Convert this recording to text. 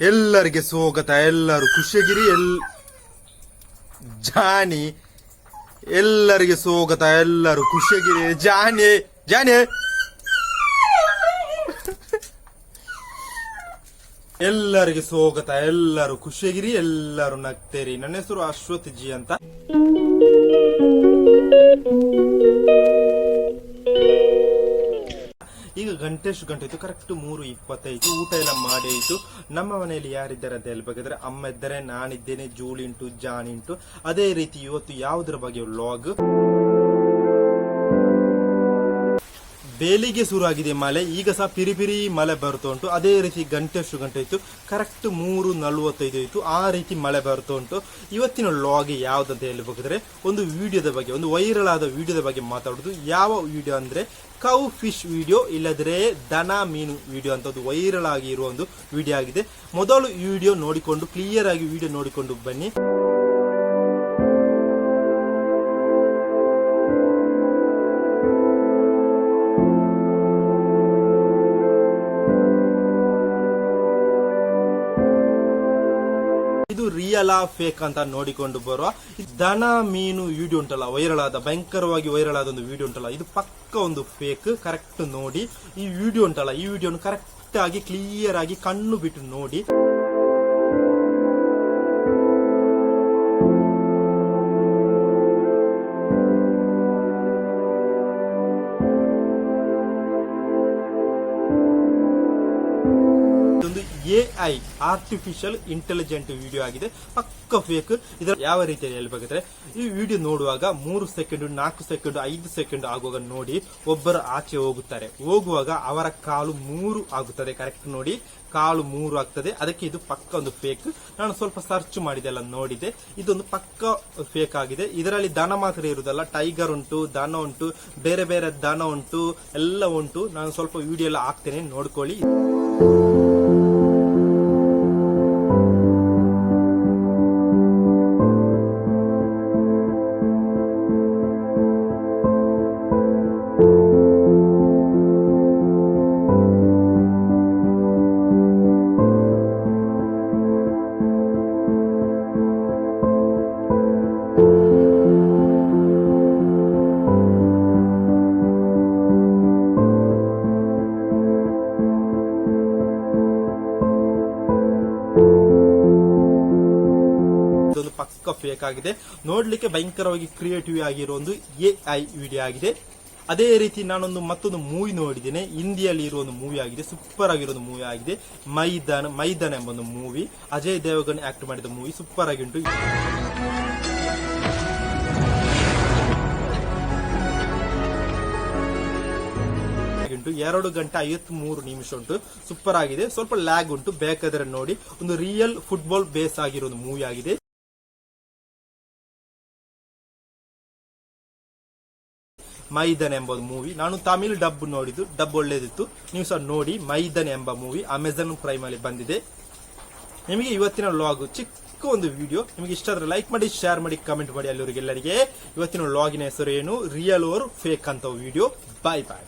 ಎಲ್ಲರಿಗೆ ಸ್ವಾಗತ, ಎಲ್ಲರೂ ಖುಷಿಯಾಗಿರಿ, ಎಲ್ ಜಾನಿ, ಎಲ್ಲರಿಗೆ ಸ್ವಾಗತ, ಎಲ್ಲರೂ ಖುಷಿಗಿರಿ ಜಾನಿ ಜಾನಿ. ಎಲ್ಲರಿಗೆ ಸ್ವಾಗತ, ಎಲ್ಲರೂ ಖುಷಿಯಾಗಿರಿ, ಎಲ್ಲರೂ ನಗ್ತೇರಿ. ನನ್ನ ಹೆಸರು ಅಶ್ವಥ್ ಜಿ ಅಂತ. ಈಗ ಗಂಟೆ ಎಷ್ಟು ಗಂಟೆ ಇತ್ತು. ಕರೆಕ್ಟ್ ಮೂರು ಇಪ್ಪತ್ತೈದು. ಊಟ ಎಲ್ಲ ಮಾಡಿ ಇತ್ತು ನಮ್ಮ ಮನೆಯಲ್ಲಿ ಯಾರಿದ್ದಾರೆ ಅಂತ ಹೇಳ್ಬೇಕಾದ್ರೆ, ಅಮ್ಮ ಇದ್ದಾರೆ, ನಾನಿದ್ದೇನೆ ಜೂಳಿಂಟು ಜಾನ್ ಉಂಟು. ಅದೇ ರೀತಿ ಇವತ್ತು ಯಾವುದರ ಬಗ್ಗೆ ವ್ಲಾಗ್ ಬೇಲಿಗೆ ಶುರುವಾಗಿದೆ ಮಳೆ, ಈಗ ಸಹ ಪಿರಿಪಿರಿ ಪಿರಿ ಮಳೆ ಬರ್ತಾ ಉಂಟು. ಅದೇ ರೀತಿ ಗಂಟೆ ಎಷ್ಟು ಗಂಟೆ ಇತ್ತು. ಕರೆಕ್ಟ್ ಮೂರು ನಲ್ವತ್ತೈದು ಇತ್ತು. ಆ ರೀತಿ ಮಳೆ ಬರ್ತಾ ಉಂಟು. ಇವತ್ತಿನ ಲಾಗ್ ಅಂತ ಹೇಳ್ಬೇಕಾದ್ರೆ, ಒಂದು ವಿಡಿಯೋದ ಬಗ್ಗೆ, ಒಂದು ವೈರಲ್ ಆದ ವಿಡಿಯೋದ ಬಗ್ಗೆ ಮಾತಾಡೋದು. ಯಾವ ವಿಡಿಯೋ ಅಂದ್ರೆ ಕೌ ಫಿಶ್ ವಿಡಿಯೋ ಇಲ್ಲದ್ರೆ ದನ ಮೀನು ವಿಡಿಯೋ ಅಂತ ಒಂದು ವೈರಲ್ ಆಗಿ ಇರುವ ಒಂದು ವಿಡಿಯೋ ಆಗಿದೆ. ಮೊದಲು ವಿಡಿಯೋ ನೋಡಿಕೊಂಡು ಕ್ಲಿಯರ್ ಆಗಿ ವಿಡಿಯೋ ನೋಡಿಕೊಂಡು ಬನ್ನಿ. ರಿಯಲ್ ಆ ಫೇಕ್ ಅಂತ ನೋಡಿಕೊಂಡು ಬರುವ ದನ, ಮೀನು ವಿಡಿಯೋ ಉಂಟಲ್ಲ ವೈರಲ್ ಆದ, ಭಯಂಕರವಾಗಿ ವೈರಲ್ ಆದ ಒಂದು ವಿಡಿಯೋ ಉಂಟಲ್ಲ. ಇದು ಪಕ್ಕ ಒಂದು ಫೇಕ್ ಕರೆಕ್ಟ್ ನೋಡಿ ಈ ವಿಡಿಯೋ ಉಂಟಲ್ಲ, ಈ ವಿಡಿಯೋನ ಕರೆಕ್ಟ್ ಆಗಿ ಕ್ಲಿಯರ್ ಆಗಿ ಕಣ್ಣು ಬಿಟ್ಟು ನೋಡಿ. ಇದೊಂದು A I artificial intelligent video ಆಗಿದೆ. ಪಕ್ಕ ಫೇಕ್ ಇದರ ಯಾವ ರೀತಿಯಲ್ಲಿ ಹೇಳ್ಬೇಕಾದ್ರೆ, ಈ ವಿಡಿಯೋ ನೋಡುವಾಗ ಮೂರು ಸೆಕೆಂಡ್, ನಾಲ್ಕು ಸೆಕೆಂಡ್, ಐದು ಸೆಕೆಂಡ್ ಆಗುವಾಗ ನೋಡಿ ಒಬ್ಬರು ಆಚೆ ಹೋಗುತ್ತಾರೆ. ಹೋಗುವಾಗ ಅವರ ಕಾಲು ಮೂರು ಆಗುತ್ತದೆ. ಕರೆಕ್ಟ್ ನೋಡಿ, ಕಾಲು ಮೂರು ಆಗ್ತದೆ. ಅದಕ್ಕೆ ಇದು ಪಕ್ಕ ಒಂದು ಫೇಕ್ ನಾನು ಸ್ವಲ್ಪ ಸರ್ಚ್ ಮಾಡಿದೆ ಎಲ್ಲ ನೋಡಿದೆ. ಇದೊಂದು ಪಕ್ಕ ಫೇಕ್ ಆಗಿದೆ. ಇದರಲ್ಲಿ ದನ ಮಾತ್ರ ಇರುವುದಲ್ಲ. ಟೈಗರ್ ಉಂಟು, ದನ ಉಂಟು, ಬೇರೆ ಬೇರೆ ದನ ಉಂಟು, ಎಲ್ಲ ಉಂಟು. ನಾನು ಸ್ವಲ್ಪ ವಿಡಿಯೋ ಎಲ್ಲ ಹಾಕ್ತೇನೆ. ನೋಡ್ಕೊಳ್ಳಿ. ಇದೊಂದು ಪಕ್ಕ ಫೇಕ್ ಆಗಿದೆ ನೋಡ್ಲಿಕ್ಕೆ ಭಯಂಕರವಾಗಿ ಕ್ರಿಯೇಟಿವ್ ಆಗಿರೋ ಒಂದು ಎ ಐ ವಿಡಿಯೋ ಆಗಿದೆ. ಅದೇ ರೀತಿ ನಾನೊಂದು ಮತ್ತೊಂದು ಮೂವಿ ನೋಡಿದ್ದೇನೆ. ಹಿಂದಿಯಲ್ಲಿ ಇರುವ ಒಂದು ಮೂವಿ ಆಗಿದೆ. ಸೂಪರ್ ಆಗಿರೋ ಒಂದು ಮೂವಿ ಆಗಿದೆ. ಮೈದಾನ್, ಮೈದಾನ ಎಂಬ ಒಂದು ಮೂವಿ ಅಜಯ್ ದೇವಗನ್ ಆಕ್ಟ್ ಮಾಡಿದ ಮೂವಿ ಸೂಪರ್ ಆಗಿ ಉಂಟು ಎರಡು ಗಂಟೆ ಐವತ್ ಮೂರು ನಿಮಿಷ ಉಂಟು. ಸೂಪರ್ ಆಗಿದೆ. ಸ್ವಲ್ಪ ಲ್ಯಾಗ್ ಉಂಟು. ಬೇಕಾದ್ರೆ ನೋಡಿ. ಒಂದು ರಿಯಲ್ ಫುಟ್ಬಾಲ್ ಬೇಸ್ ಆಗಿರೋ ಒಂದು ಮೂವಿ ಆಗಿದೆ. ಮೈದನ್ ಎಂಬ ಮೂವಿ. ನಾನು ತಮಿಳ್ ಡಬ್ ನೋಡಿದ್ದು, ಡಬ್ ಒಳ್ಳೇದಿತ್ತು. ನೀವು ಸಹ ನೋಡಿ, ಮೈದನ್ ಎಂಬ ಮೂವಿ ಅಮೆಝಾನ್ ಪ್ರೈಮ್ ಅಲ್ಲಿ ಬಂದಿದೆ. ನಿಮಗೆ ಇವತ್ತಿನ ಲಾಗ್ ಚಿಕ್ಕ ಒಂದು ವಿಡಿಯೋ ನಿಮಗೆ ಇಷ್ಟ ಆದ್ರೆ ಲೈಕ್ ಮಾಡಿ ಶೇರ್ ಮಾಡಿ ಕಮೆಂಟ್ ಮಾಡಿ ಅಲ್ಲಿವರಿಗೆಲ್ಲರಿಗೆ ಇವತ್ತಿನ ಲಾಗಿನ ಹೆಸರು ಏನು? ರಿಯಲ್ ಓರ್ ಫೇಕ್ ಅಂತ ವಿಡಿಯೋ ಬಾಯ್ ಬಾಯ್